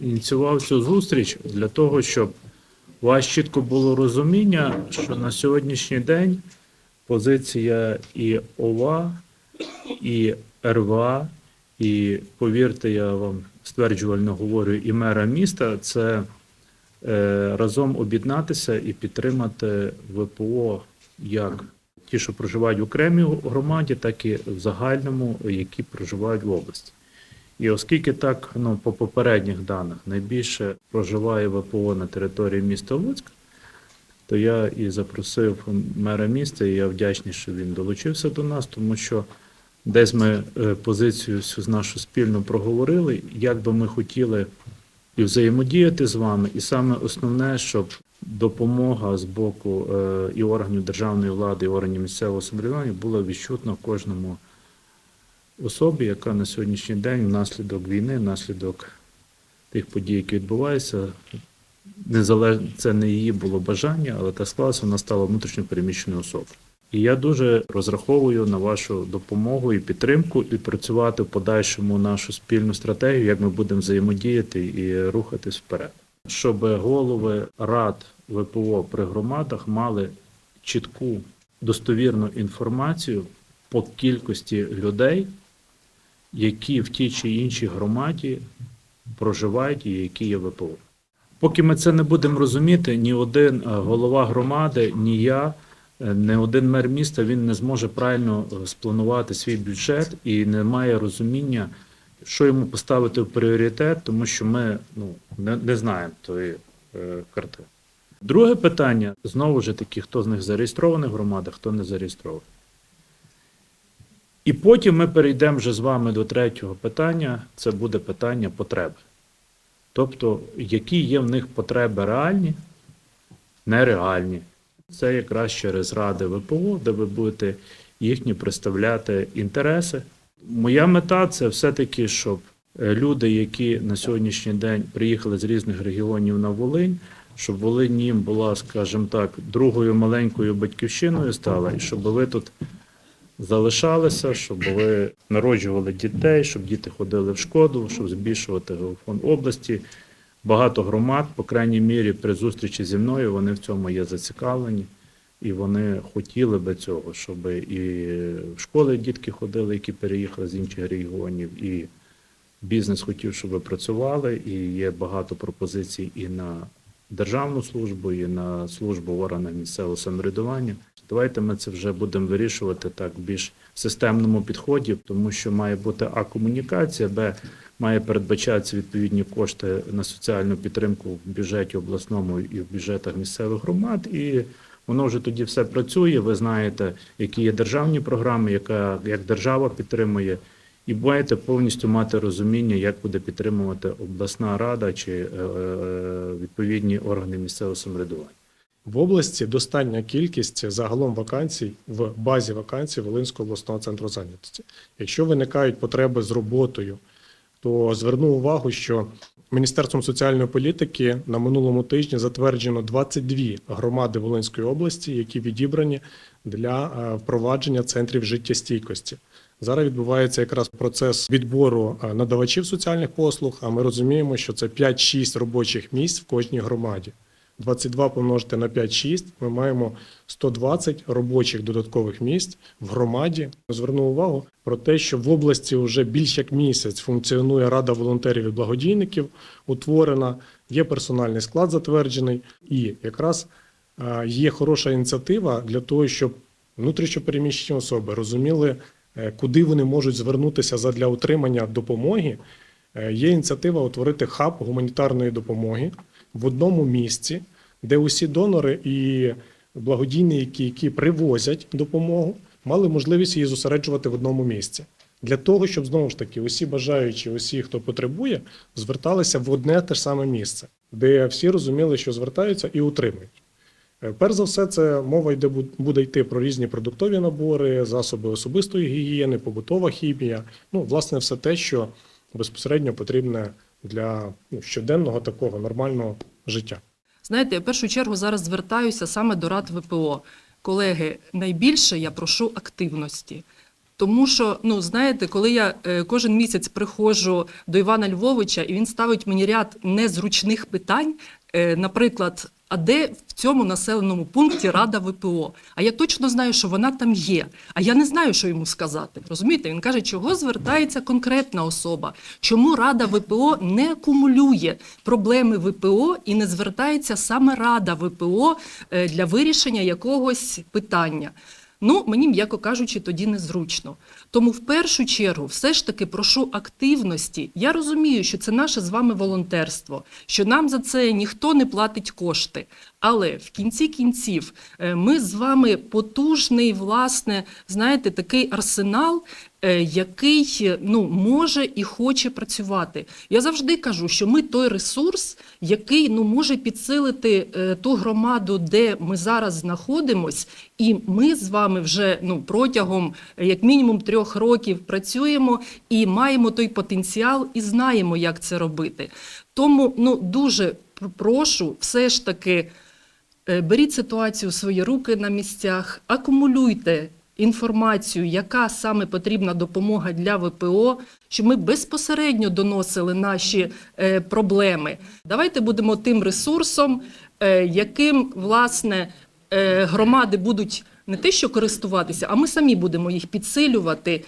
ініціював цю зустріч для того, щоб у вас чітко було розуміння, що на сьогоднішній день позиція і ОВА, і РВА, і повірте, я вам стверджувально говорю, і мера міста це е, разом об'єднатися і підтримати ВПО як ті, що проживають в окремій громаді, так і в загальному, які проживають в області. І оскільки так, ну, по попередніх даних найбільше проживає ВПО на території міста Луцьк, то я і запросив мера міста, і я вдячний, що він долучився до нас, тому що десь ми е, позицію всю нашу спільно проговорили, як би ми хотіли і взаємодіяти з вами, і саме основне, щоб допомога з боку е, і органів державної влади, і органів місцевого самоврядування була відчутна кожному особі, яка на сьогоднішній день внаслідок війни, внаслідок тих подій, які відбуваються, незалеж... це не її було бажання, але так склалося, вона стала внутрішньо переміщеною особою. І я дуже розраховую на вашу допомогу і підтримку, і працювати в подальшому нашу спільну стратегію, як ми будемо взаємодіяти і рухатись вперед. Щоб голови рад ВПО при громадах мали чітку достовірну інформацію по кількості людей, які в тій чи іншій громаді проживають і які є ВПО. Поки ми це не будемо розуміти, ні один е, голова громади, ні я, е, ні один мер міста він не зможе правильно е, спланувати свій бюджет і не має розуміння, що йому поставити в пріоритет, тому що ми ну, не, не знаємо тої картини. Друге питання знову ж таки, хто з них зареєстрований в громадах, хто не зареєстрований. І потім ми перейдемо вже з вами до третього питання. Це буде питання потреби. Тобто, які є в них потреби реальні, нереальні. Це якраз через ради ВПО, де ви будете їхні представляти інтереси. Моя мета це все-таки, щоб е, люди, які на сьогоднішній день приїхали з різних регіонів на Волинь, щоб Волинь їм була, скажімо так, другою маленькою батьківщиною стала, і щоб ви тут залишалися, щоб ви народжували дітей, щоб діти ходили в шкоду, щоб збільшувати фонд області. Багато громад, по крайній мірі, при зустрічі зі мною вони в цьому є зацікавлені, і вони хотіли би цього, щоб і в школи дітки ходили, які переїхали з інших регіонів, і бізнес хотів, щоб працювали, і є багато пропозицій і на державну службу, і на службу в місцевого самоврядування. Давайте ми це вже будемо вирішувати так в більш системному підході, тому що має бути а комунікація, б має передбачатися відповідні кошти на соціальну підтримку в бюджеті обласному і в бюджетах місцевих громад. І воно вже тоді все працює. Ви знаєте, які є державні програми, яка як держава підтримує, і маєте повністю мати розуміння, як буде підтримувати обласна рада чи е, е, відповідні органи місцевого самоврядування. В області достатня кількість загалом вакансій в базі вакансій Волинського обласного центру зайнятості. Якщо виникають потреби з роботою, то зверну увагу, що Міністерством соціальної політики на минулому тижні затверджено 22 громади Волинської області, які відібрані для е, впровадження центрів життєстійкості. Зараз відбувається якраз процес відбору е, надавачів соціальних послуг. А ми розуміємо, що це 5-6 робочих місць в кожній громаді. 22 помножити на 5-6, ми маємо 120 робочих додаткових місць в громаді. Зверну увагу про те, що в області вже більш як місяць функціонує Рада волонтерів і благодійників, утворена, є персональний склад затверджений, і якраз е, є хороша ініціатива для того, щоб внутрішньопереміщені особи розуміли, е, куди вони можуть звернутися задля отримання допомоги. Е, Є ініціатива утворити хаб гуманітарної допомоги в одному місці, де усі донори і благодійники, які привозять допомогу, мали можливість її зосереджувати в одному місці. Для того, щоб знову ж таки усі бажаючі, усі, хто потребує, зверталися в одне те ж саме місце, де всі розуміли, що звертаються і утримують. Е, Перш за все, це мова йде буде йти про різні продуктові набори, засоби особистої гігієни, побутова хімія. Ну, власне, все те, що безпосередньо потрібне для ну, щоденного такого нормального життя. Знаєте, я в першу чергу зараз звертаюся саме до рад ВПО. Колеги, найбільше я прошу активності. Тому що, ну знаєте, коли я е, кожен місяць приходжу до Івана Львовича, і він ставить мені ряд незручних питань, е, наприклад. А де в цьому населеному пункті Рада ВПО? А я точно знаю, що вона там є. А я не знаю, що йому сказати. Розумієте? Він каже, чого звертається конкретна особа, чому Рада ВПО не акумулює проблеми ВПО і не звертається саме Рада ВПО е, для вирішення якогось питання. Ну, мені, м'яко кажучи, тоді незручно. Тому в першу чергу все ж таки прошу активності. Я розумію, що це наше з вами волонтерство, що нам за це ніхто не платить кошти. Але в кінці кінців е, ми з вами потужний, власне, знаєте, такий арсенал, е, який ну, може і хоче працювати. Я завжди кажу, що ми той ресурс, який ну, може підсилити е, ту громаду, де ми зараз знаходимось, і ми з вами вже ну, протягом як мінімум трьох років працюємо і маємо той потенціал, і знаємо, як це робити. Тому ну, дуже прошу все ж таки. Е, Беріть ситуацію у свої руки на місцях, акумулюйте інформацію, яка саме потрібна допомога для ВПО, щоб ми безпосередньо доносили наші е, проблеми. Давайте будемо тим ресурсом, е, яким власне громади будуть не те, що користуватися, а ми самі будемо їх підсилювати.